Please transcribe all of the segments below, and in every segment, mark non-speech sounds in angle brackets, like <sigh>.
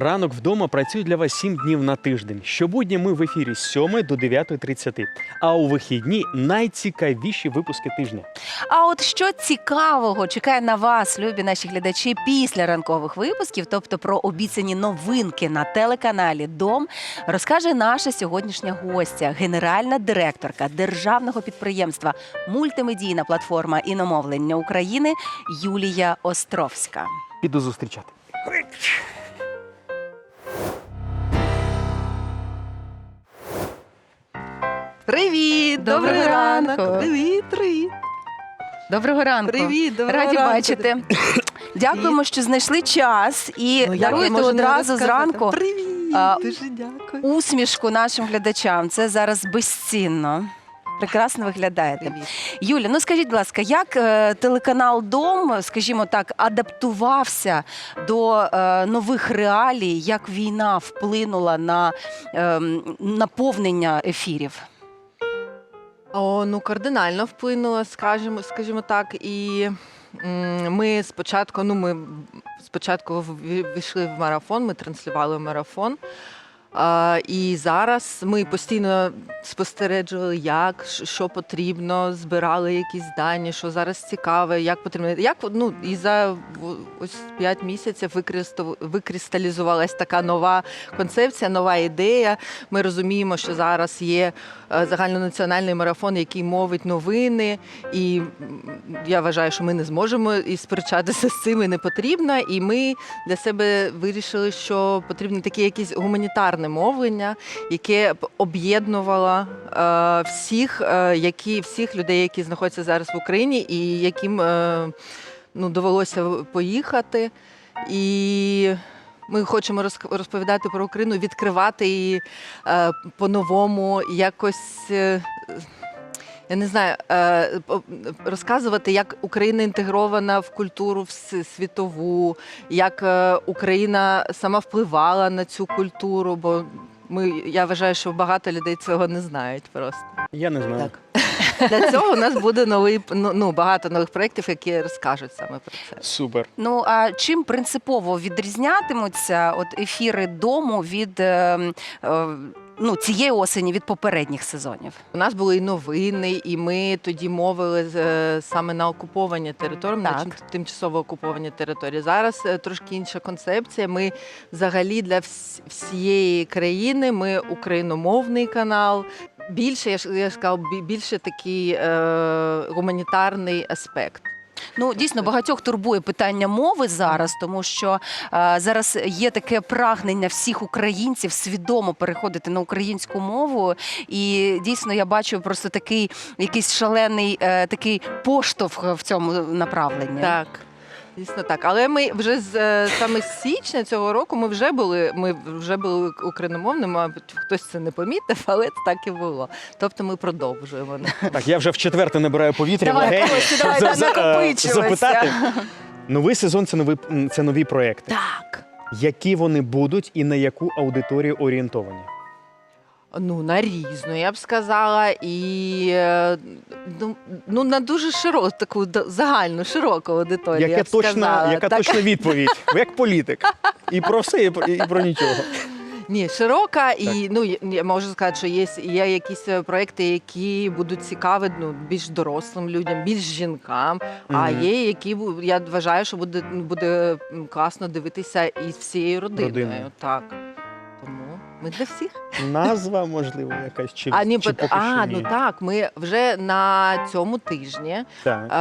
Ранок вдома працює для вас 7 днів на тиждень. Щобудня ми в ефірі з 7 до 9.30. А у вихідні найцікавіші випуски тижня. А от що цікавого чекає на вас, любі наші глядачі, після ранкових випусків, тобто про обіцяні новинки на телеканалі Дом, розкаже наша сьогоднішня гостя, генеральна директорка державного підприємства Мультимедійна платформа іномовлення України Юлія Островська. Піду зустрічати. Привіт! Доброго Добрий ранок! ранку. Привіт, привіт! Доброго ранку. Привіт, доброго Раді ранку. бачити. Дякуємо, що знайшли час і Ну, як я даруєте можу не одразу розказати? зранку Привіт! А, Дуже дякую. усмішку нашим глядачам. Це зараз безцінно. Прекрасно виглядаєте. Привіт. Юля, ну скажіть, будь ласка, як е, телеканал Дом, скажімо так, адаптувався до е, нових реалій, як війна вплинула на е, наповнення ефірів? О, ну кардинально вплинула, скажімо, скажімо так. І ми спочатку, ну ми спочатку ввійшли в марафон, ми транслювали марафон. І зараз ми постійно спостережували, як що потрібно, збирали якісь дані, що зараз цікаве, як потрібно. Як ну і за ось 5 місяців викристалізувалась така нова концепція, нова ідея. Ми розуміємо, що зараз є е, загальнонаціональний марафон, який мовить новини, і я вважаю, що ми не зможемо і сперечатися з цим і не потрібно. І ми для себе вирішили, що потрібно таке якесь гуманітарне мовлення, яке б об'єднувало е, всіх, е, які всіх людей, які знаходяться зараз в Україні, і яким е, ну, довелося поїхати. І ми хочемо розповідати про Україну, відкривати її по-новому, якось. Я не знаю, е, розказувати, як Україна інтегрована в культуру світову, як е, Україна сама впливала на цю культуру, бо ми, я вважаю, що багато людей цього не знають просто. Я не знаю. Так. <laughs> Для цього у нас буде новий ну, ну, багато нових проєктів, які розкажуть саме про це. Супер. Ну а чим принципово відрізнятимуться от ефіри дому від е, е, ну, цієї осені від попередніх сезонів? У нас були і новини, і ми тоді мовили з- е, саме на окуповані території, на Так. чим- тимчасово окуповані території. Зараз е, трошки інша концепція. Ми взагалі для вс- всієї країни. Ми україномовний канал. Більше я ж я ж сказав, бі- більше такий е, гуманітарний аспект. Ну дійсно багатьох турбує питання мови зараз, тому що е, зараз є таке прагнення всіх українців свідомо переходити на українську мову. І дійсно я бачу просто такий якийсь шалений е, такий поштовх в цьому направленні. Так. Дійсно так, але ми вже з е, саме з січня цього року ми вже були. Ми вже були україномовними. Мабуть, хтось це не помітив, але це так і було. Тобто ми продовжуємо. Так, я вже в четверте набираю повітря. Давай, Костя, давай, за- е, накопичилося. запитати. Новий сезон це нові, це нові проекти. Так. Які вони будуть і на яку аудиторію орієнтовані? Ну, на різну, я б сказала, і е, ну, ну на дуже широку, таку д- загальну, широку аудиторію. я Яка б сказала. точна, яка Так. точна відповідь? Ви як політик. І про все, і про, і про нічого. Ні, широка, і ну я- я можу сказати, що є, є якісь е, проекти, які будуть цікаві ну, більш дорослим людям, більш жінкам. А Мгм. є, які бу- я вважаю, що буде буде м, класно дивитися із всією родиною. Родиною. Так. Ми для всіх. Назва, можливо, якась чи, А, ні, чи поки а що ну так. Ми вже на цьому тижні Так.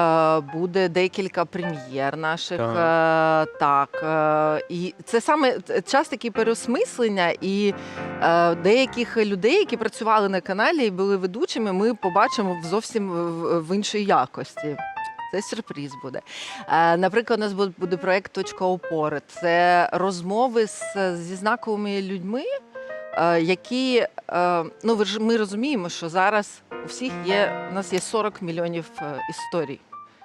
Е, буде декілька прем'єр наших. Так. е, Так. е, І це саме час такий переосмислення, і е, деяких людей, які працювали на каналі і були ведучими, ми побачимо в зовсім в, в іншій якості. Це сюрприз буде. Е, Наприклад, у нас буде- буде проект Точка опори. Це розмови з, зі знаковими людьми, які е, ну ви ж ми розуміємо, що зараз у всіх є у нас є 40 мільйонів е, історій.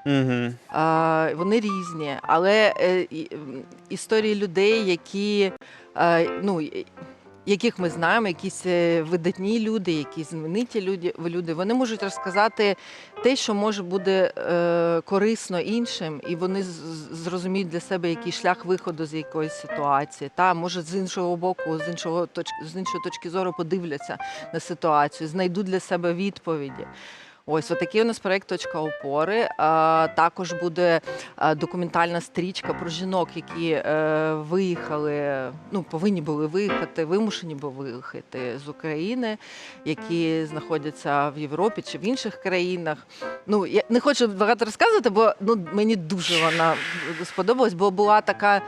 Угу. А, Вони різні, але е, історії людей, які е, ну, яких ми знаємо, якісь е, видатні люди, якісь знамениті люди, люди, вони можуть розказати те, що може буде е, корисно іншим, і вони зрозуміють для себе який шлях виходу з якоїсь ситуації. Та може з іншого боку, з іншого з іншої точки зору подивляться на ситуацію, знайдуть для себе відповіді. Ось отакий у нас проект Точка опори. Також буде документальна стрічка про жінок, які е, виїхали, ну повинні були виїхати, вимушені були виїхати з України, які знаходяться в Європі чи в інших країнах. Ну я не хочу багато розказувати, бо ну мені дуже вона сподобалась, бо була така.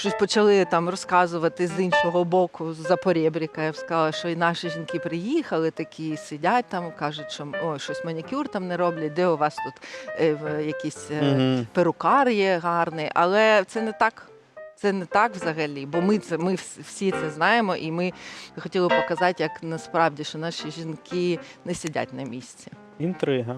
Щось почали там розказувати з іншого боку, з Запорєбріка. Я б сказала, що і наші жінки приїхали, такі сидять там, кажуть, що ой, щось манікюр там не роблять, де у вас тут е, в- якісь е, Мгм. перукар є гарний. Але це не так. Це не так взагалі, бо ми це ми вс- всі це знаємо, і ми хотіли показати, як насправді що наші жінки не сидять на місці. Інтрига.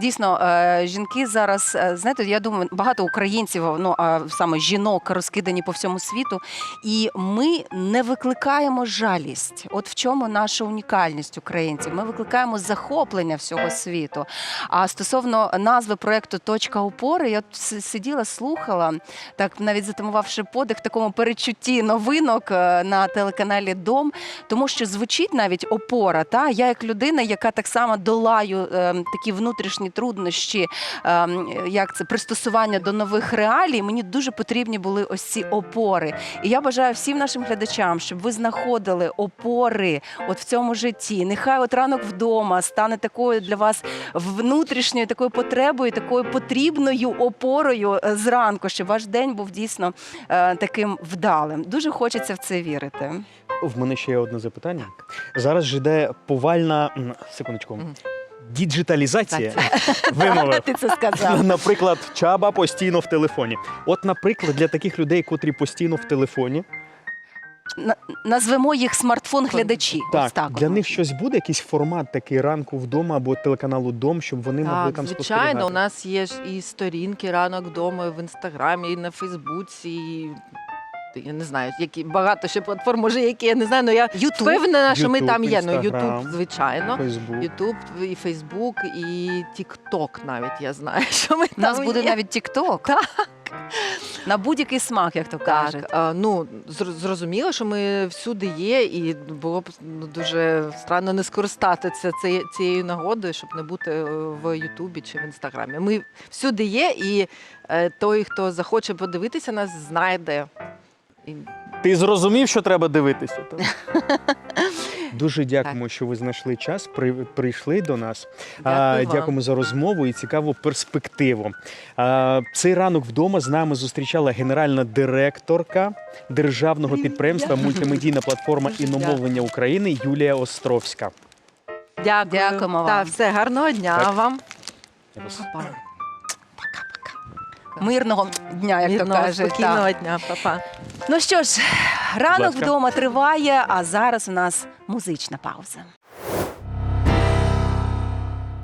Дійсно, е, жінки зараз, е, знаєте, я думаю, багато українців, ну а саме жінок розкидані по всьому світу, і ми не викликаємо жалість. От в чому наша унікальність українців. Ми викликаємо захоплення всього світу. А стосовно назви проекту Точка опори, я сиділа, слухала, так навіть затамувавши подих такому перечутті новинок е, на телеканалі Дом, тому що звучить навіть опора. Та я як людина, яка так само долаю такі внутрішні труднощі, е, як це пристосування до нових реалій. Мені дуже потрібні були ось ці опори. І я бажаю всім нашим глядачам, щоб ви знаходили опори от в цьому житті. Нехай от ранок вдома стане такою для вас внутрішньою такою потребою, такою потрібною опорою е, зранку, щоб ваш день був дійсно е, таким вдалим. Дуже хочеться в це вірити. В мене ще є одне запитання. Зараз ж йде повальна секундочку. Діджиталізація <laughs> вимовив. Ти це сказав. Наприклад, чаба постійно в телефоні. От, наприклад, для таких людей, котрі постійно в телефоні, На- Назвемо їх смартфон-глядачі. так, Ось так. для них щось буде, якийсь формат такий ранку вдома або телеканалу Дом, щоб вони могли Так, там звичайно, спостерігати. у нас є ж і сторінки ранок вдома в інстаграмі, і на Фейсбуці. І... Я не знаю, які багато ще платформ, може, які я не знаю, але я Ютуб. впевнена, що ми там є. Ну. Ютуб, звичайно. Фейсбук. Ютуб, і Фейсбук, і Тікток навіть я знаю, <laughs> що ми У нас там буде є. навіть Тік-Ток. Так. На будь-який смак, як то Так, кажуть. а, ну зр- зрозуміло, що ми всюди є, і було б ну, дуже странно не скористатися цією, цією нагодою, щоб не бути е, в Ютубі чи в Інстаграмі. Ми всюди є, і е, той, хто захоче подивитися нас, знайде. Ти зрозумів, що треба дивитися? <laughs> Дуже дякуємо, що ви знайшли час, при, прийшли до нас. Дякую А, вам. дякуємо за розмову і цікаву перспективу. А, цей ранок вдома з нами зустрічала генеральна директорка державного підприємства мультимедійна платформа іномовлення України Юлія Островська. Дякую. Дякуємо вам. Так, все, гарного дня Так. вам. Дякую. Мирного дня, як Мирного, то кажуть. спокійного дня, Па-па. Ну що ж, ранок ласка. вдома триває, а зараз у нас музична пауза.